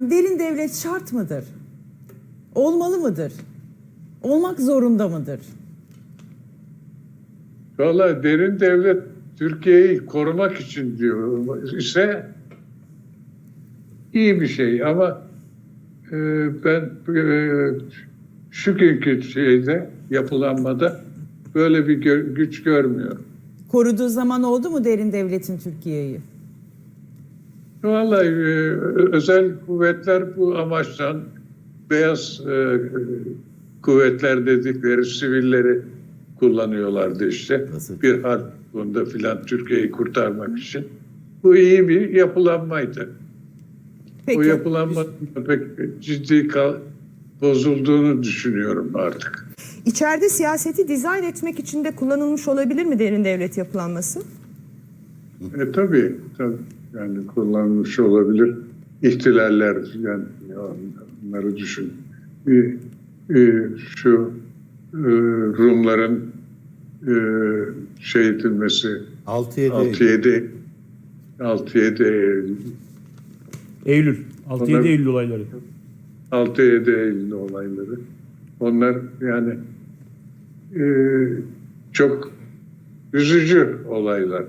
Derin devlet şart mıdır? Olmalı mıdır? Olmak zorunda mıdır? Valla derin devlet Türkiye'yi korumak için diyor ise iyi bir şey ama e, ben e, şu günkü şeyde yapılanmada böyle bir gö- güç görmüyorum. Koruduğu zaman oldu mu derin devletin Türkiye'yi? Vallahi e, özel kuvvetler bu amaçtan beyaz e, kuvvetler dedikleri sivilleri kullanıyorlardı işte. Nasıl? Bir harp bunda filan Türkiye'yi kurtarmak için. Bu iyi bir yapılanmaydı. Peki. Bu yapılanma pek ciddi kal- bozulduğunu düşünüyorum artık. İçeride siyaseti dizayn etmek için de kullanılmış olabilir mi derin devlet yapılanması? E tabii, tabii. Yani kullanılmış olabilir. İhtilaller yani ya onları düşün. Bir, bir şu e, Rumların e, şey edilmesi 6-7 6-7 6-7 Eylül. 6-7 Onlar- Eylül olayları. 6-7 Eylül olayları. Onlar yani e, çok üzücü olaylar.